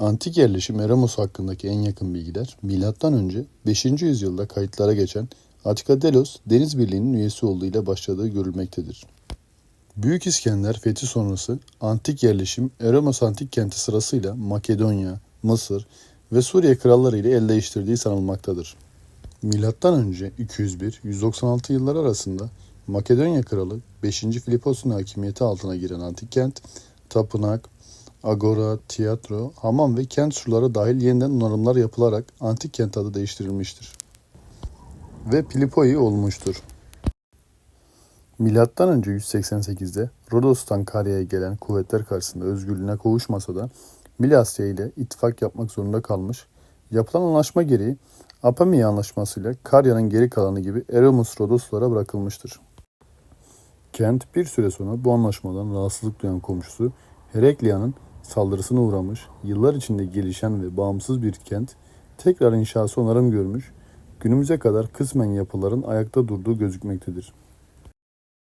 Antik yerleşim Eremos hakkındaki en yakın bilgiler M.Ö. 5. yüzyılda kayıtlara geçen Attika Delos Deniz Birliği'nin üyesi olduğu ile başladığı görülmektedir. Büyük İskender fethi sonrası antik yerleşim Eremos antik kenti sırasıyla Makedonya, Mısır ve Suriye kralları ile el değiştirdiği sanılmaktadır. Milattan önce 201-196 yıllar arasında Makedonya kralı 5. Filipos'un hakimiyeti altına giren antik kent, tapınak, agora, tiyatro, hamam ve kent surları dahil yeniden onarımlar yapılarak antik kent adı değiştirilmiştir. Ve Pilipoi olmuştur. Milattan önce 188'de Rodos'tan Karya'ya gelen kuvvetler karşısında özgürlüğüne kavuşmasa da Milasya ile ittifak yapmak zorunda kalmış. Yapılan anlaşma gereği Apamia Anlaşması'yla Karya'nın geri kalanı gibi Eremus Rodoslara bırakılmıştır. Kent bir süre sonra bu anlaşmadan rahatsızlık duyan komşusu Heraklia'nın saldırısına uğramış, yıllar içinde gelişen ve bağımsız bir kent tekrar inşası onarım görmüş, günümüze kadar kısmen yapıların ayakta durduğu gözükmektedir.